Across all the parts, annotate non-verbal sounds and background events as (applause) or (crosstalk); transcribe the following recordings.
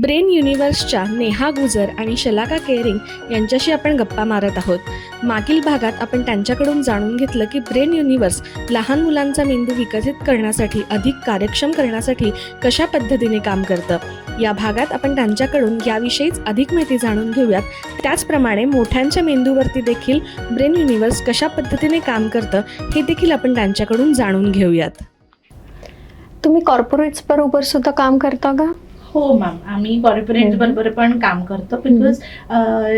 Brain युनिव्हर्सच्या नेहा गुजर आणि शलाका caring यांच्याशी आपण गप्पा मारत आहोत. मागील भागात आपण त्यांच्याकडून जाणून घेतलं की ब्रेन युनिव्हर्स लहान मुलांचा मेंदू विकसित करण्यासाठी अधिक कार्यक्षम करण्यासाठी कशा पद्धतीने काम करतं? या भागात आपण त्यांच्याकडून याविषयीच अधिक माहिती जाणून घेऊयात. त्याचप्रमाणे मोठ्यांच्या मेंदूवरती देखील ब्रेन युनिव्हर्स कशा पद्धतीने काम करतं हे देखील आपण त्यांच्याकडून जाणून घेऊयात. तुम्ही कॉर्पोरेट्स बरोबर सुद्धा काम करता का? हो मॅम आम्ही कॉर्पोरेट. बरोबर पण काम करतो बिकॉज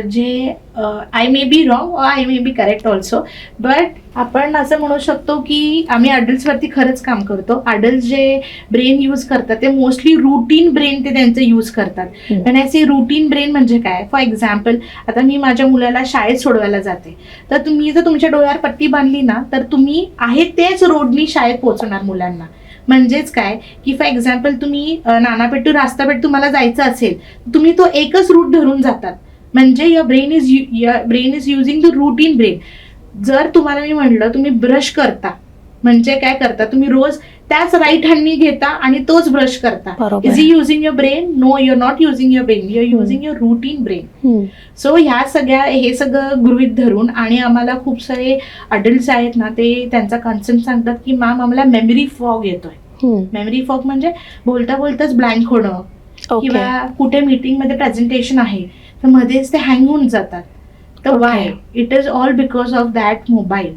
जे I may be wrong I may be correct also but आपण असं म्हणू शकतो की आम्ही अडल्ट्सवरती खरंच काम करतो. अडल्ट जे ब्रेन यूज करतात ते मोस्टली रुटीन ब्रेन ते त्यांचं यूज करतात. आणि असे रुटीन ब्रेन म्हणजे काय? फॉर एक्झाम्पल आता मी माझ्या मुलाला शाळेत सोडवायला जाते. तर तुम्ही जर तुमच्या डोळ्यावर पट्टी बांधली ना तर तुम्ही आहे तेच रोडनी शाळेत पोहोचवणार मुलांना. म्हणजेच काय? की फॉर एक्झाम्पल तुम्ही नानापेटू नानापेठ टू रास्तापेठ तुम्हाला जायचं असेल तुम्ही तो एकच रूट धरून जातात. म्हणजे your brain is your brain is using the route in brain जर तुम्हाला मी म्हणलं तुम्ही ब्रश करता. म्हणजे काय करता? तुम्ही रोज त्याच राईट हँडनी घेता आणि तोच ब्रश करता. Is using your brain no your not using your brain your using your route in brain. So ह्या सगळ्या हे सगळं गृहित धरून आणि आम्हाला खूप सारे अडल्ट्स आहेत ना ते त्यांचा कन्सर्न सांगतात की मॅम आम्हाला मेमरी फॉग येतोय. मेमरी फॉग म्हणजे बोलता बोलताच ब्लँक होणं किंवा कुठे मीटिंगमध्ये प्रेझेंटेशन आहे तर मध्येच ते हँग होऊन जातात. तर. Why it is all because of that mobile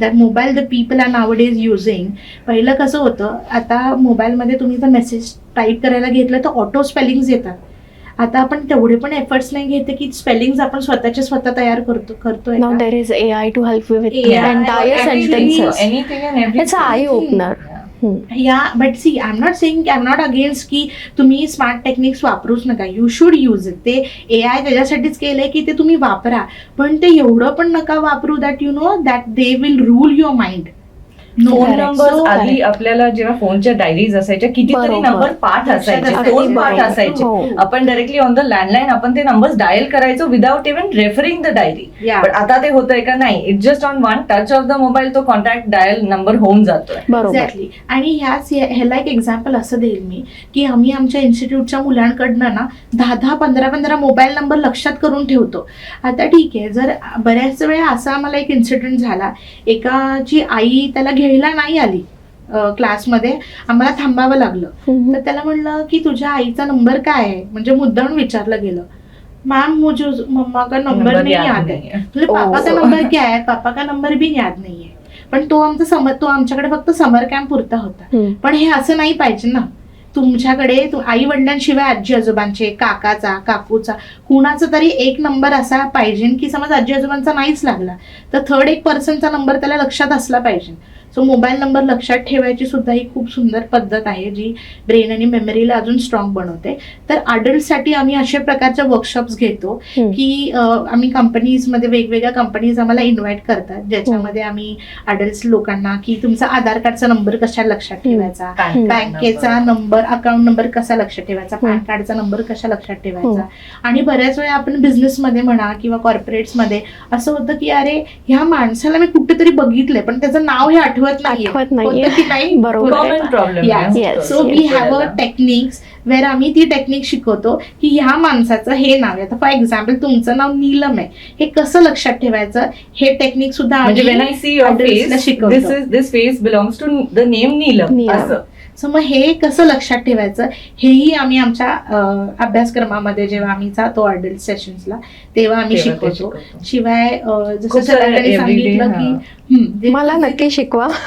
that mobile the people are now days using पहिलं कसं होतं आता मोबाईलमध्ये तुम्ही जर मेसेज टाईप करायला घेतलं तर ऑटो स्पेलिंग्स येतात. आता आपण तेवढे पण एफर्ट्स नाही घेते की स्पेलिंग्स आपण स्वतःचे स्वतः तयार करतो करतोय is AI to help you with AI entire actually- sentences. या but see I am not saying I am not against की तुम्ही स्मार्ट टेक्निक्स वापरूच नका. यू शुड यूज इट ते ए आय त्याच्यासाठीच केलंय की ते तुम्ही वापरा. पण ते एवढं पण नका वापरू that you know that they will rule your mind phone. Number आधी आपल्याला जेव्हा फोनच्या डायरीज असायच्या कितीतरी. नंबर पाठ असायचे. लक्षात दोन. पाठ. असायचे. हो. आपण डायरेक्टली ऑन द लँडलाईन आपण ते नंबर्स डायल करायचो without even referring the diary पण आता ते होतंय का? नाही. It just on one touch of the mobile तो कॉन्टॅक्ट डायल नंबर होऊन बरोबर. एक्झॅक्टली आणि ह्याच ह्याला एक एक्झाम्पल असं देईल मी की आम्ही आमच्या इन्स्टिट्यूटच्या मुलांकडनं ना दहा दहा पंधरा पंधरा मोबाईल नंबर लक्षात करून ठेवतो. आता ठीक आहे. जर बऱ्याच वेळा असा आम्हाला एक इन्सिडेंट झाला एकाची आई त्याला घ्यायला नाही आली क्लासमध्ये. आम्हाला थांबावं लागलं. तर त्याला म्हणलं की तुझ्या आईचा नंबर काय आहे? म्हणजे मुद्दाम विचारलं गेलं. मॅम मुझे मम्मा का नंबर नहीं याद याद है नहीं है. म्हणजे पापा का ओ. नंबर क्या है पापा का नंबर भी याद नहीं है पण तो आमचा समर तो आमच्याकडे फक्त समर कॅम्प पुरता होता. पण हे असं नाही पाहिजे ना. तुमच्याकडे आई वडिलांशिवाय आजी आजोबांचे काकाचा काकूचा कुणाचा तरी एक नंबर असा पाहिजे की समज आजी आजोबांचा नाहीच लागला तर थर्ड एक पर्सनचा नंबर त्याला लक्षात असला पाहिजे. सो मोबाईल नंबर लक्षात ठेवायची सुद्धा ही खूप सुंदर पद्धत आहे जी ब्रेन आणि मेमरीला अजून स्ट्रॉंग बनवते तर अडल्टसाठी आम्ही अशा प्रकारच्या वर्कशॉप्स घेतो. की आम्ही कंपनीजमध्ये वेगवेगळ्या कंपनीज आम्हाला इन्व्हाइट करतात ज्याच्यामध्ये आम्ही अडल्ट लोकांना की तुमचा आधार कार्डचा नंबर कशा लक्षात ठेवायचा बँकेचा. नंबर अकाउंट नंबर कसा लक्षात ठेवायचा पॅन. कार्डचा नंबर कशा लक्षात ठेवायचा आणि बऱ्याच वेळा आपण बिझनेसमध्ये म्हणा किंवा कॉर्पोरेट्समध्ये असं होतं की अरे ह्या माणसाला मी कुठेतरी बघितलंय पण त्याचं नाव हे आठवत आठवत नाही (laughs) बरोबर. So we have a techniques where आम्ही ती टेक्निक शिकवतो की ह्या माणसाचं हे नाव आहे. आता फॉर एक्झाम्पल तुमचं नाव नीलम आहे. हे कसं लक्षात ठेवायचं? हे टेक्निक सुद्धा म्हणजे. This is this face belongs to the name Neelam. असं. सो मग हे कसं लक्षात ठेवायचं? हेही आम्ही आमच्या अभ्यासक्रमामध्ये जेव्हा आम्ही जातो अडल्ट सेशन्सला तेव्हा आम्ही शिकवतो. शिवाय जसं सरांनी सांगितलं. की मला नक्की शिकवा. (laughs)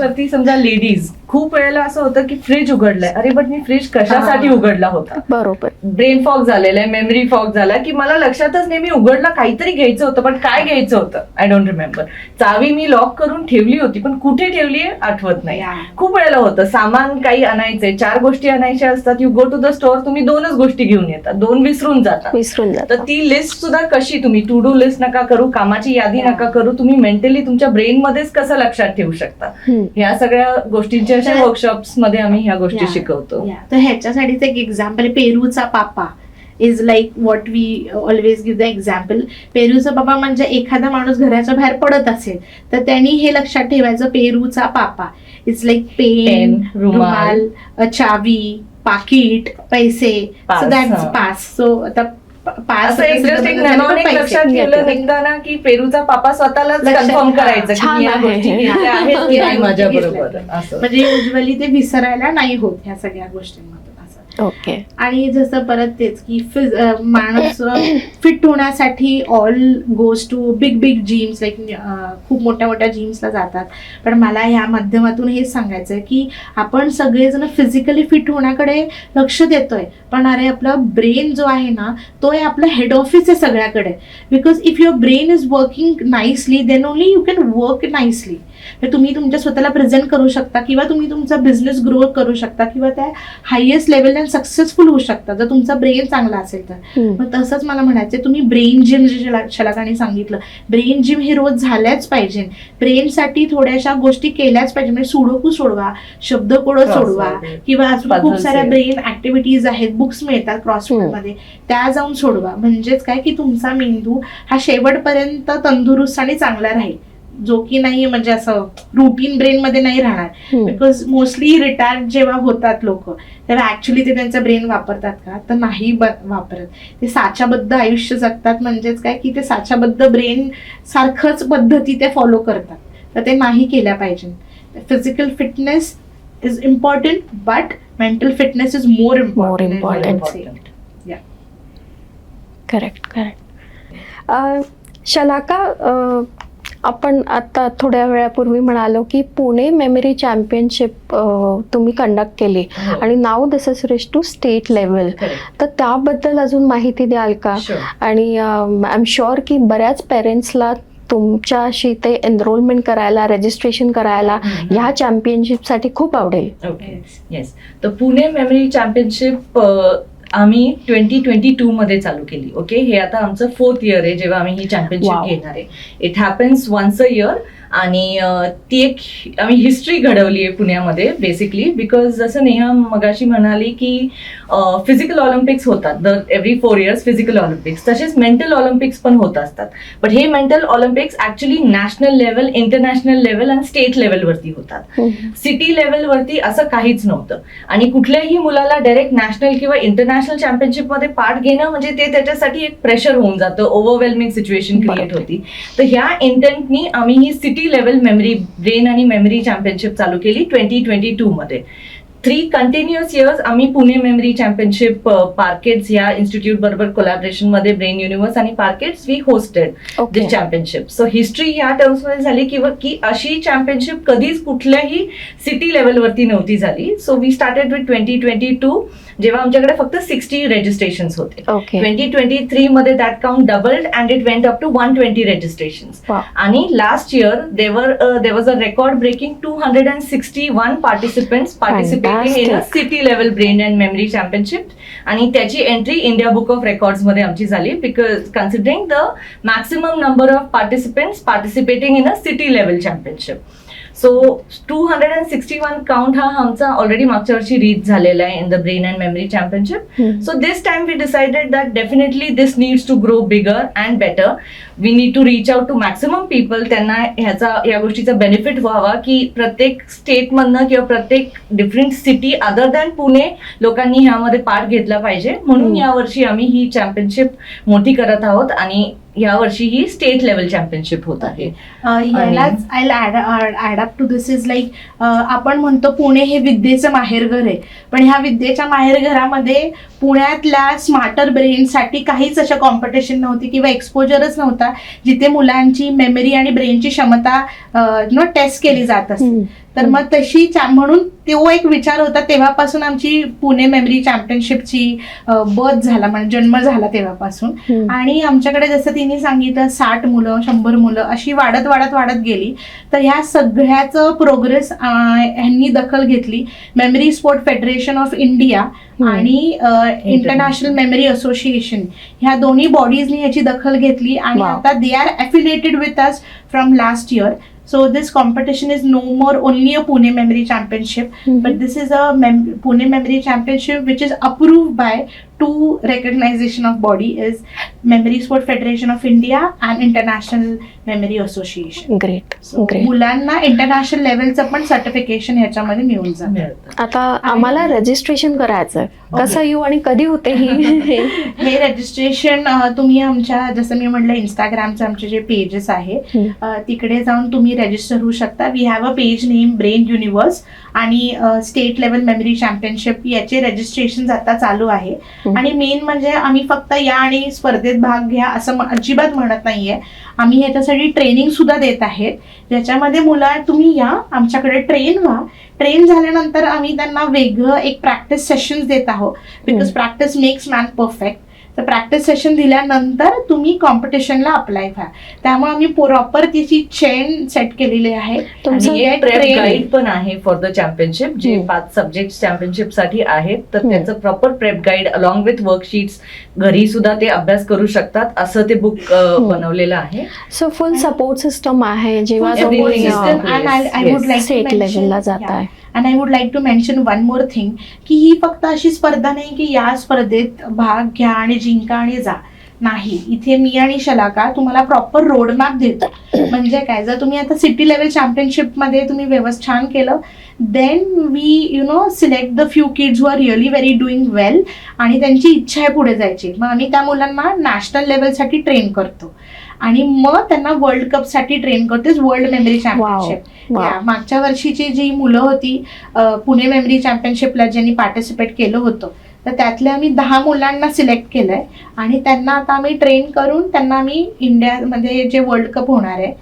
वरती समजा लेडीज खूप वेळेला असं होतं की फ्रीज उघडलंय. अरे बट मी फ्रीज कशासाठी. उघडला होता? बरोबर. ब्रेन फॉग झालेला आहे मेमरी फॉग झाला की मला लक्षातच नाही मी उघडला काहीतरी घ्यायचं होतं पण काय घ्यायचं होतं? आय डोंट रिमेंबर चावी मी लॉक करून ठेवली होती पण कुठे ठेवली? आहे आठवत नाही. खूप वेळेला होतं. सामान काही आणायचंय चार गोष्टी आणायच्या असतात. You go to the store तुम्ही दोनच गोष्टी घेऊन येतात दोन विसरून जातात विसरून जात. तर ती लिस्ट सुद्धा कशी तुम्ही? टू डू लिस्ट नका करू कामाची यादी. नका करू. तुम्ही मेंटली तुमच्या ब्रेन मध्येच कसं लक्षात ठेवू शकता. ह्या सगळ्या गोष्टींच्या अशा वर्कशॉप्समध्ये आम्ही ह्या गोष्टी. शिकवतो. तर ह्याच्यासाठीच एक एक्झाम्पल पेरूचा पापा. Is like what we always give the example पेरूचा पापा म्हणजे एखादा माणूस घराच्या बाहेर पडत असेल तर त्यांनी हे लक्षात ठेवायचं पेरूचा पापा. इट्स लाईक पेन रुमाल. चावी पाकिट पैसे. सो दॅट्स हा. पास सो आता पास. लक्षात ठेवलं निघताना की पेरूचा पापा स्वतःलाच कन्फर्म करायचं (laughs) असं. म्हणजे युजली ते विसरायला नाही होत ह्या सगळ्या गोष्टींमधून. असं ओके आणि जसं परत तेच की माणूस फिट (coughs) होण्यासाठी all goes to big big gyms like खूप मोठ्या मोठ्या जिम्सला जातात. पण मला या माध्यमातून हेच सांगायचं आहे की आपण सगळेजण फिजिकली फिट होण्याकडे लक्ष देतोय. पण अरे आपला ब्रेन जो आहे ना तो आहे आपला हेड ऑफिस आहे सगळ्याकडे. Because if your brain is working nicely then only you can work nicely तुम्ही तुमच्या स्वतःला प्रेझेंट करू शकता किंवा तुम्ही तुमचा बिझनेस ग्रो करू शकता किंवा त्या हायेस्ट लेवल सक्सेसफुल होऊ शकता. जर तुमचा ब्रेन चांगला असेल तर. मग तसंच मला म्हणायचं तुम्ही ब्रेन जिम जे शला- शलाकाने सांगितलं ब्रेन जिम हे रोज झाल्याच पाहिजे. ब्रेनसाठी थोड्याशा गोष्टी केल्याच पाहिजे. म्हणजे सुडोकू सोडवा शब्दकोडं. सोडवा किंवा अजून खूप साऱ्या. ब्रेन ऍक्टिव्हिटीज आहेत बुक्स मिळतात क्रॉसवर्डमध्ये त्या जाऊन सोडवा. म्हणजेच काय? की तुमचा मेंदू हा शेवटपर्यंत तंदुरुस्त आणि चांगला राहील. जो की नाही म्हणजे असं रुटीन ब्रेन मध्ये नाही राहणार. बिकॉज मोस्टली रिटायर्ड जेव्हा होतात लोक तेव्हा ऍक्च्युली ते त्यांचा ब्रेन वापरतात का? तर नाही वापरत. ते साच्याबद्ध आयुष्य जगतात म्हणजेच काय? की ते साच्याबद्ध ब्रेन सारखंच पद्धती ते फॉलो करतात. तर ते नाही केल्या पाहिजे. Physical fitness is important but mental fitness is more More important. Correct correct Shalaka आपण आता थोड्या वेळापूर्वी म्हणालो की पुणे मेमरी चॅम्पियनशिप तुम्ही कंडक्ट केली हो. आणि now this is reach to state level. तर त्याबद्दल अजून माहिती द्याल का. आणि आय एम शुअर की बऱ्याच पेरेंट्सला तुमच्याशी ते एनरोलमेंट करायला रजिस्ट्रेशन करायला. ह्या चॅम्पियनशिपसाठी खूप आवडेल ओके येस तर पुणे मेमरी चॅम्पियनशिप आम्ही ट्वेंटी ट्वेंटी टू मध्ये चालू केली ओके हे आता आमचं फोर्थ इयर आहे जेव्हा आम्ही ही. चॅम्पियनशिप घेणार आहे. It happens once a year आणि ती एक आम्ही हिस्ट्री घडवली आहे पुण्यामध्ये बेसिकली बिकॉज जसं नेहा मगाशी म्हणाली की फिजिकल ऑलिम्पिक्स होतात. दर every four years physical Olympics तसेच मेंटल ऑलिम्पिक्स पण होत असतात. बट हे mental Olympics actually national level international level आणि स्टेट लेवलवरती होतात. सिटी लेवलवरती असं काहीच नव्हतं. आणि कुठल्याही मुलाला डायरेक्ट नॅशनल किंवा इंटरनॅशनल चॅम्पियनशिपमध्ये पार्ट घेणं म्हणजे ते त्याच्यासाठी एक प्रेशर होऊन जातं. Overwhelming situation create. होती. तर ह्या इंटेंटनी आम्ही ही सिटी लेवल मेमरी ब्रेन आणि मेमरी चॅम्पियनशिप चालू केली ट्वेंटी ट्वेंटी टू मध्ये. थ्री कंटिन्युअस इयर्स आम्ही पुणे मेमरी चॅम्पियनशिप पार्केट्स या इन्स्टिट्यूट बरोबर कोलॅबरेशनमध्ये ब्रेन युनिव्हर्स आणि पार्केट्स we hosted this championship so history ह्या टर्म्समध्ये झाली किंवा की अशी चॅम्पियनशिप कधीच कुठल्याही सिटी लेवलवरती नव्हती झाली. So we started with twenty twenty two जेव्हा आमच्याकडे फक्त सिक्स्टी रेजिस्ट्रेशन होते. ट्वेंटी ट्वेंटी थ्री मध्ये that count doubled and it went up to one twenty registration. आणि last year there there was a record breaking two hundred and sixty one participants participating in a. City level brain and memory championship आणि त्याची entry India book of रेकॉर्ड्समध्ये आमची झाली because considering the maximum number of participants participating in a city level championship so two hundred and sixty one count हा आमचा already मागच्या वर्षी reach झालेला आहे in the brain and memory championship So this time we decided that definitely this needs to grow bigger and better. We need to reach out to maximum people. त्यांना ह्याचा या गोष्टीचा बेनिफिट व्हावा की प्रत्येक स्टेटमधनं किंवा प्रत्येक different city other than Pune लोकांनी ह्यामध्ये पार्ट घेतला पाहिजे म्हणून. यावर्षी आम्ही ही चॅम्पियनशिप मोठी करत आहोत आणि यावर्षी ही स्टेट लेवल चॅम्पियनशिप होत आहे. यालाच I add up to this is like आपण म्हणतो पुणे हे विद्येचं माहेरघर आहे. पण ह्या विद्येच्या माहेरघरामध्ये पुण्यातल्या स्मार्टर ब्रेनसाठी काहीच अशा कॉम्पिटिशन नव्हती किंवा एक्सपोजरच नव्हता जिथे मुलांची मेमरी आणि ब्रेनची क्षमता नो टेस्ट केली जात असते. तर मग तशी म्हणून तो एक विचार होता तेव्हापासून आमची पुणे मेमरी चॅम्पियनशिपची बर्थ झाला म्हणजे जन्म झाला तेव्हापासून. आणि आमच्याकडे जसं तिने सांगितलं साठ मुलं शंभर मुलं अशी वाढत वाढत वाढत गेली. तर ह्या सगळ्याचं प्रोग्रेस ह्यांनी दखल घेतली. Memory sport federation of India आणि इंटरनॅशनल मेमरी असोसिएशन ह्या दोन्ही बॉडीजनी ह्याची दखल घेतली. आणि. आता they are affiliated with us from last year So this competition is no more only a Pune Memory Championship, mm-hmm. but this is a mem- Pune Memory Championship which is approved by two recognition of body is Memory Sport Federation of India and International Memory Association. Great So, great मुलांना international लेवलचं पण certification ह्याच्यामध्ये मिळून जातं. आता आम्हाला registration करायचं कसं येऊ आणि कधी होते ही? (laughs) हे रजिस्ट्रेशन तुम्ही आमच्या जसं मी म्हटलं इंस्टाग्रामचे आमचे जे पेजेस आहे हम्म. अ, तिकडे जाऊन तुम्ही रजिस्टर होऊ शकता. We have a page name brain universe आणि स्टेट लेवल मेमरी चॅम्पियनशिप याचे रजिस्ट्रेशन आता चालू आहे. हम्म. आणि मेन म्हणजे आम्ही फक्त या आणि स्पर्धेत भाग घ्या असं अजिबात म्हणत नाहीये. आम्ही ह्याच्यासाठी ट्रेनिंग सुद्धा देत आहेत. ज्याच्यामध्ये मुलं तुम्ही या आमच्याकडे ट्रेन व्हा. ट्रेन झाल्यानंतर आम्ही त्यांना वेगळं एक प्रॅक्टिस सेशन्स देत आहोत. Because practice makes man perfect तर प्रॅक्टिस सेशन दिल्यानंतर तुम्ही कॉम्पिटिशनला अप्लाय व्हा त्यामुळे आम्ही प्रॉपर तिची चेन सेट केलेली आहे. गाईड पण आहे फॉर द चॅम्पियनशिप जे. पाच सब्जेक्ट चॅम्पियनशिपसाठी आहेत तर. त्याचं proper prep guide along with worksheets घरी सुद्धा ते अभ्यास करू शकतात असं ते बुक बनवलेलं आहे सो फुल सपोर्ट सिस्टम आहे जेव्हा स्टेट लेवलला जात. आहे and I would like to mention one more thing की ही फक्त अशी स्पर्धा नाही की या स्पर्धेत भाग घ्या आणि जिंका आणि जा. नाही इथे मी आणि शलाका तुम्हाला प्रॉपर रोडमॅप देतो. म्हणजे काय जर तुम्ही आता सिटी लेवल चॅम्पियनशिपमध्ये तुम्ही व्यवस्थित छान केलं then we you know select the few kids who are really very doing well आणि त्यांची इच्छा आहे पुढे जायची. मग आम्ही त्या मुलांना नॅशनल लेवलसाठी ट्रेन करतो. आणि मग त्यांना वर्ल्ड कपसाठी ट्रेन करतो वर्ल्ड मेमरी चॅम्पियनशिप मागच्या वर्षीची जी मुलं होती पुणे मेमरी चॅम्पियनशिपला ज्यांनी पार्टिसिपेट केलं होतं तर त्यातल्या आम्ही दहा मुलांना सिलेक्ट केलंय आणि त्यांना आता आम्ही ट्रेन करून त्यांना आम्ही इंडियामध्ये जे वर्ल्ड कप होणार आहे.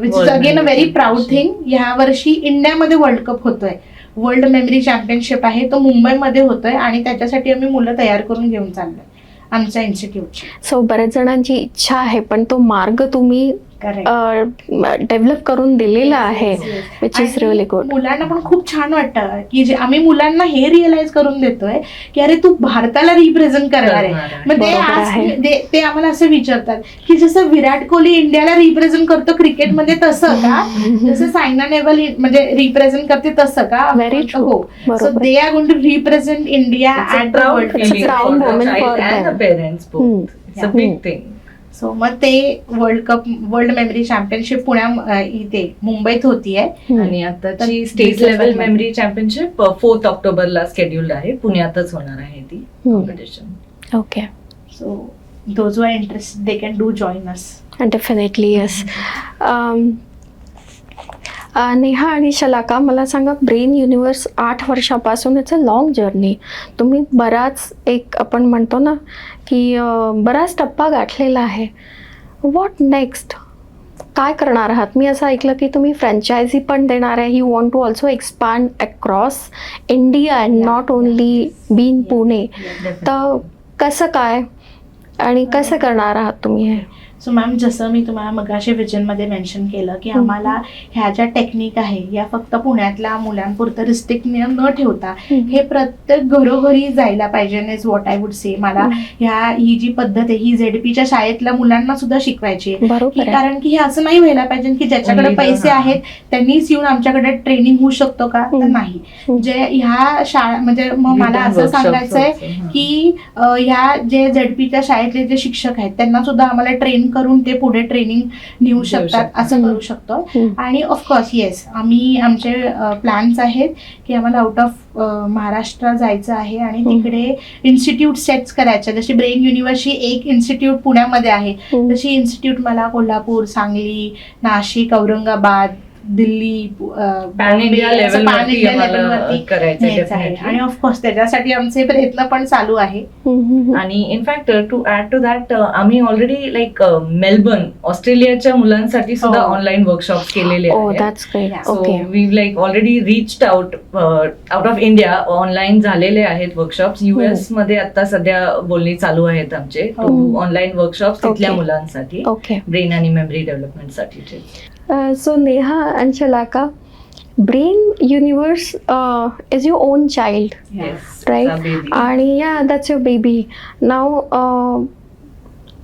Which is again a very proud. Thing ह्या वर्षी इंडियामध्ये वर्ल्ड कप होतोय वर्ल्ड मेमरी चॅम्पियनशिप आहे तो मुंबईमध्ये होतोय आणि त्याच्यासाठी आम्ही मुलं तयार करून घेऊन चाललोय आमचा इन्स्टिट्यूट सो बऱ्याच जणांची इच्छा आहे पण तो मार्ग तुम्ही डेव्हलप करून दिलेला आहे विच इज रिअली गुड मुलांना पण खूप छान वाटतं की जे आम्ही मुलांना हे रिअलाइज करून देतोय की अरे तू भारताला रिप्रेझेंट करणार आहे. मग ते आज- आम्हाला असं विचारतात की जसं विराट कोहली इंडियाला रिप्रेझेंट करतो क्रिकेटमध्ये तसं का? (laughs) जसं सायना नेहवाल म्हणजे रिप्रेझेंट करते तसं का? True. हो so. They are going to represent India It's a at the proud world feeling proud for so मग ते world cup world memory championship पुण्या इथे मुंबईत होतीये. आणि आताची तर state level. Memory championship fourth ऑक्टोबरला शेड्युल्ड आहे. पुण्यातच होणार आहे ती. Competition okay so those are interest they can do join us definitely yes Neha आणि शलाका मला सांगा ब्रेन युनिवर्स आठ वर्षापासून इट्स अ लॉंग जर्नी तुम्ही बराच एक आपण म्हणतो ना की बराच टप्पा गाठलेला आहे. व्हॉट नेक्स्ट काय करणार आहात? मी असं ऐकलं की तुम्ही फ्रँचायझी पण देणार आहे. You want to also expand across India and not only been Pune तर कसं काय? आणि कसं करणार आहात तुम्ही हे? सो मॅम जसं मी तुम्हाला मगाशी विजनमध्ये मेन्शन केलं की आम्हाला ह्या ज्या टेक्निक आहे या फक्त पुण्यातल्या मुलांपुरतं रिस्ट्रिक्ट न ठेवता हे प्रत्येक घरोघरी जायला पाहिजे is what I would say मला ह्या ही जी पद्धत आहे ही झेडपीच्या शाळेतल्या मुलांना सुद्धा शिकवायची कारण की हे असं नाही व्हायला पाहिजे की ज्याच्याकडे पैसे. आहेत त्यांनीच येऊन आमच्याकडे ट्रेनिंग होऊ शकतो का तर. नाही. जे ह्या शाळा म्हणजे मग मला असं सांगायचं आहे. की ह्या जे झेडपीच्या शाळेतले जे शिक्षक आहेत त्यांना सुद्धा आम्हाला ट्रेन करून ते पुढे ट्रेनिंग नेऊ शकतात. असं. करू शकतो हम्म. आणि ऑफकोर्स येस आम्ही आमचे प्लॅन्स आहेत की आम्हाला आउट ऑफ महाराष्ट्र जायचं आहे आणि हम्म. तिकडे इन्स्टिट्यूट सेट्स करायच्या जशी ब्रेन युनिव्हर्सिटी एक इन्स्टिट्यूट पुण्यामध्ये आहे हम्म. तशी इन्स्टिट्यूट मला कोल्हापूर सांगली नाशिक औरंगाबाद दिल्ली पॅन इंडिया लेवलवरती करायचं आहे. आणि ऑफकोर्स त्याच्यासाठी आमचे प्रयत्न पण चालू आहे. आणि in fact to add to that आम्ही ऑलरेडी लाईक मेलबर्न ऑस्ट्रेलियाच्या मुलांसाठी सुद्धा हो. ऑनलाईन वर्कशॉप केलेले ओ आहेत. We like already reached out out of India online झालेले आहेत वर्कशॉप्स युएसमध्ये आता सध्या बोलणी चालू आहेत आमचे हो. ऑनलाईन वर्कशॉप तिथल्या Okay. मुलांसाठी ब्रेन आणि memory development साठीचे so Neha and Shalaka, brain universe uh, is your own child Yes, Right. it's a baby. आणि या that's your baby now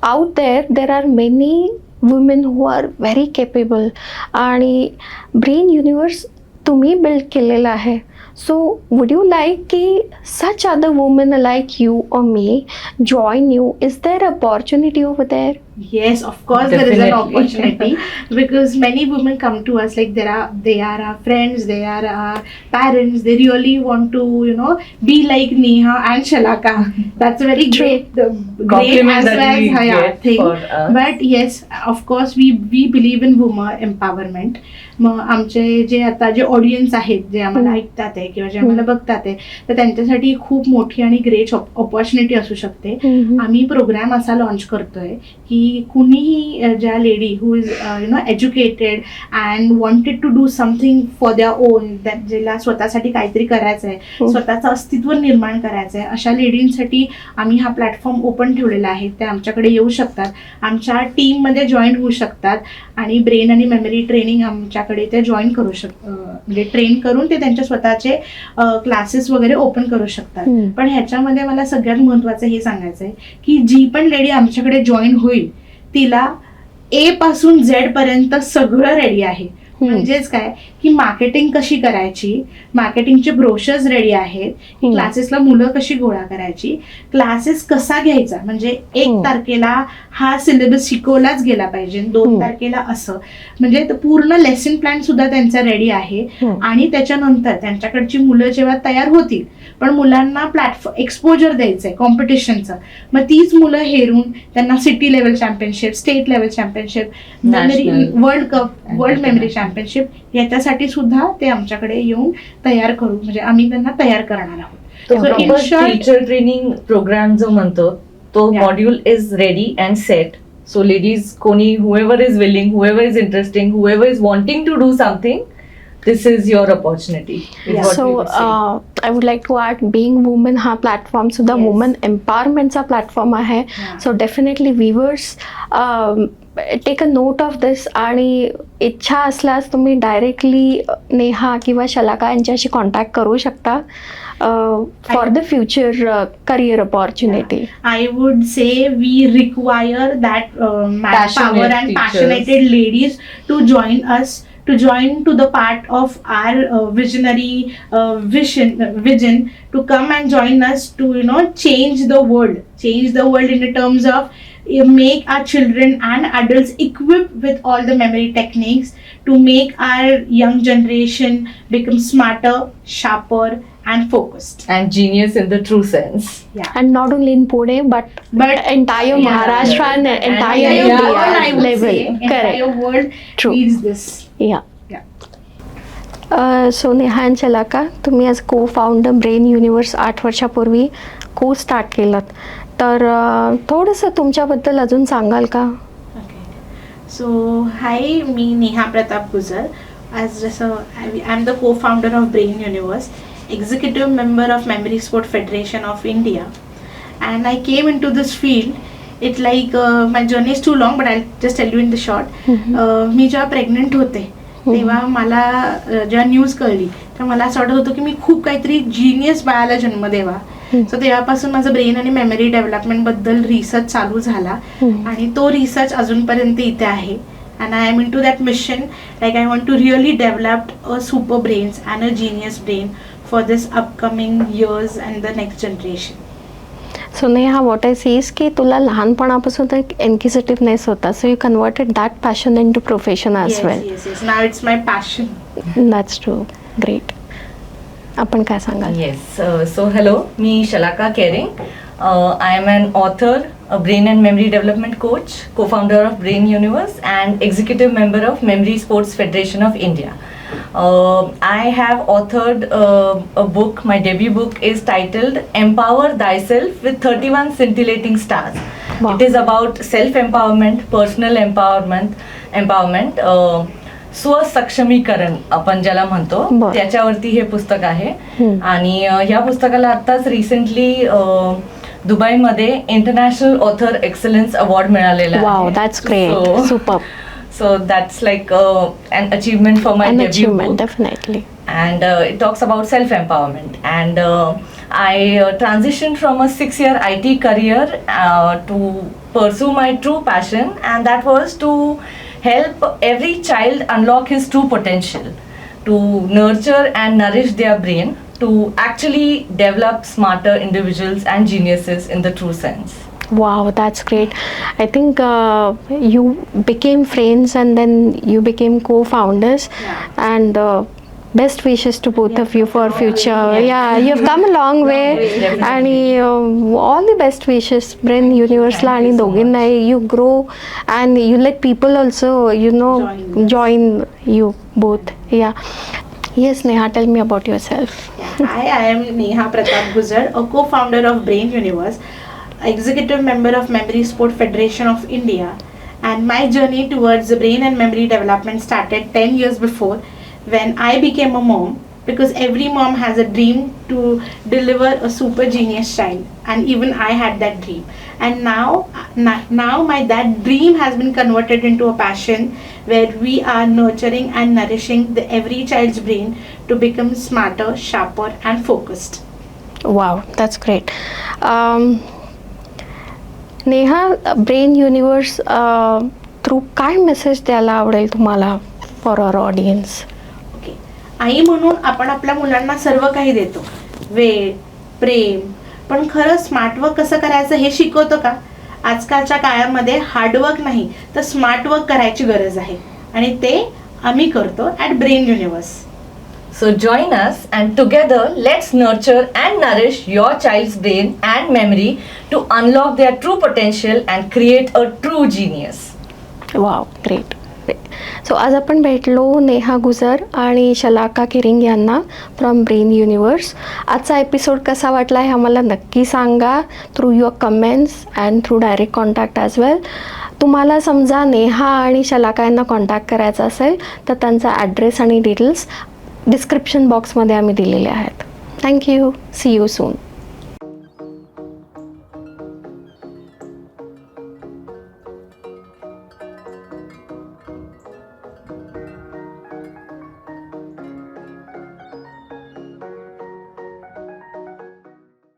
out there there are many women who are very capable आणि brain universe तुम्ही build केलेलं आहे So, would you like ki such other women like you or me join you? Is there opportunity over there? Yes, of course there is an Definitely. opportunity because many women come to us like there are they are our friends, they are our parents. They really want to you know be like Neha and Shalaka. That's a very True. great, the great as well we as get thing. for us. But yes, of course we we believe in women empowerment. मग आमचे जे आता जे audience आहेत जे आम्हाला. ऐकतात आहे किंवा जे आम्हाला बघतात आहे तर त्यांच्यासाठी खूप मोठी आणि ग्रेट ऑपॉर्च्युनिटी असू शकते आम्ही प्रोग्राम असा लॉन्च करतोय की कुणीही अ, ज्या lady who is you know educated and wanted to do something for their own ज्याला स्वतःसाठी काहीतरी करायचं आहे हम्म. स्वतःचं अस्तित्व निर्माण करायचं आहे अशा लेडींसाठी आम्ही हा प्लॅटफॉर्म ओपन ठेवलेला आहे ते आमच्याकडे येऊ शकतात आमच्या टीममध्ये जॉईन होऊ शकतात आणि ब्रेन आणि मेमरी ट्रेनिंग आमच्याकडे ते जॉईन करू शक म्हणजे ट्रेन करून ते त्यांच्या स्वतःचे क्लासेस वगैरे ओपन करू शकतात. पण ह्याच्यामध्ये मला सगळ्यात महत्वाचं हे सांगायचं आहे की जी पण लेडी आमच्याकडे जॉईन होईल तिला ए पासून झेड पर्यंत सगळं रेडी आहे. म्हणजेच काय? की मार्केटिंग कशी करायची? मार्केटिंगचे ब्रोशर्स रेडी आहेत. क्लासेसला मुलं कशी गोळा करायची? क्लासेस कसा घ्यायचा? म्हणजे एक हम्म. तारखेला हा सिलेबस शिकवलाच गेला पाहिजे. दोन हम्म. तारखेला असं. म्हणजे ते पूर्ण लेसन प्लॅन सुद्धा त्यांचा रेडी आहे. हम्म. आणि त्याच्यानंतर त्यांच्याकडची मुलं जेव्हा तयार होतील पण मुलांना प्लॅटफॉर्म एक्सपोजर द्यायचंय कॉम्पिटिशनचं मग तीच मुलं हेरून त्यांना city level championship state level championship memory. World cup world memory. Championship याच्यासाठी सुद्धा ते आमच्याकडे येऊन तयार करू म्हणजे आम्ही त्यांना तयार करणार आहोत टीचर ट्रेनिंग प्रोग्राम जो म्हणतो तो. Module is ready and set so ladies कोणी whoever is willing whoever is interesting whoever is wanting to do something this is your opportunity Yeah. So I would like to add being woman हा platform सुद्धा Yes. Woman एम्पॉवरमेंटचा platform आहे so definitely viewers take a note of this आणि इच्छा असल्यास तुम्ही directly Neha किंवा शलाका यांच्याशी कॉन्टॅक्ट करू शकता for the future career opportunity I would say we require that uh, Passionate manpower and teachers. passionate ladies to join to the part of our uh, visionary uh, vision uh, vision to come and join us to you know change the world. Change the world in the terms of uh, make our children and adults equipped with all the memory techniques to make our young generation become smarter sharper and focused. And genius in the true sense. Yeah. And not only in pune but but entire yeah, maharashtra yeah, and, entire entire, india, world, level. say, entire correct. world true. needs this. या. So नेहान चलाका तुम्ही आज co founder Brain Universe आठ वर्षापूर्वी को start केलं तर थोडंसं तुमच्याबद्दल अजून सांगाल का? सो हाय मी नेहा प्रताप गुजर. ॲज जसं I am the co founder of Brain Universe executive member of Memory Sport Federation of India and I came into this field uh, my journey is too long, but I'll just tell you in the short. Uh, मी जेव्हा pregnant होते तेव्हा मला uh, जेव्हा news कळली तर मला असं वाटत होतं की मी खूप काहीतरी जिनियस बाळाला जन्म द्यावा सो तेव्हापासून माझं ब्रेन आणि मेमरी डेव्हलपमेंटबद्दल रिसर्च चालू झाला. हम्म. आणि तो रिसर्च अजूनपर्यंत इथे आहे. And I am into that mission like I want to really develop a super brains and a genius brain for this upcoming years and the next generation so Neha what I sees की तुला लहानपणापासून तर एनकिसेटिव्हनेस होता. So you converted that passion into profession आज well it's my passion that's too great आपण काय सांगाल? Yes so hello me Shalaka Kere. I am an author brain and memory development coach co founder of Brain Universe and executive member of Memory Sports Federation of India I have authored a book my debut book is titled empower thyself with thirty one scintillating stars it is about self empowerment personal empowerment empowerment स्वसक्षमीकरण आपण ज्याला म्हणतो. त्याच्यावरती हे पुस्तक आहे. आणि ह्या पुस्तकाला आत्ताच रिसेंटली दुबईमध्ये इंटरनॅशनल ऑथर एक्सलन्स अवॉर्ड मिळालेला आहे. So that's like uh, an achievement for my an debut achievement, definitely. And uh, it talks about self empowerment. And uh, I uh, transitioned from a six year IT career uh, to pursue my true passion, and that was to help every child unlock his true potential, to nurture and nourish their brain, to actually develop smarter individuals and geniuses in the true sense. Wow, that's great. I think uh, you became friends and then you became co-founders, and uh, best wishes to both of you for future. Yeah, you've come a long way, definitely. आणि all the best wishes brain युनिव्हर्सला Thank आणि you so दोघींनाही you grow and you let people also you know Join. Join you both या yes Neha tell me about yourself Hi, I am Neha Pratap Guzar, a co-founder of Brain Universe, executive member of Memory Sport Federation of India. And my journey towards brain and memory development started 10 years before when I became a mom because every mom has a dream to deliver a super genius child and even I had that dream. And now now my that dream has been converted into a passion where we are nurturing and nourishing the every child's brain to become smarter sharper and focused. Wow that's great. Um, Neha Brain Universe through काय message द्यायला आवडेल तुम्हाला for our audience okay आई म्हणून आपण आपल्या मुलांना सर्व काही देतो. वेळ प्रेम पण खरं स्मार्टवर्क कसं करायचं हे शिकवतो का? आजकालच्या काळामध्ये हार्डवर्क नाही तर स्मार्टवर्क करायची गरज आहे. आणि ते आम्ही करतो at Brain Universe So join us and together let's nurture and nourish your child's brain and memory to unlock their true potential and create a true genius. Wow great so आज आपण भेटलो नेहा गुजर आणि शलाका किरिंग यांना फ्रॉम ब्रेन युनिवर्स आजचा episode कसा वाटला हे आम्हाला नक्की सांगा through your comments and through direct contact as well तुम्हाला समजा नेहा आणि शलाका यांना कॉन्टॅक्ट करायचा असेल तर त्यांचा ॲड्रेस आणि डिटेल्स डिस्क्रिप्शन बॉक्समध्ये आम्ही दिलेले आहेत. Thank you see you soon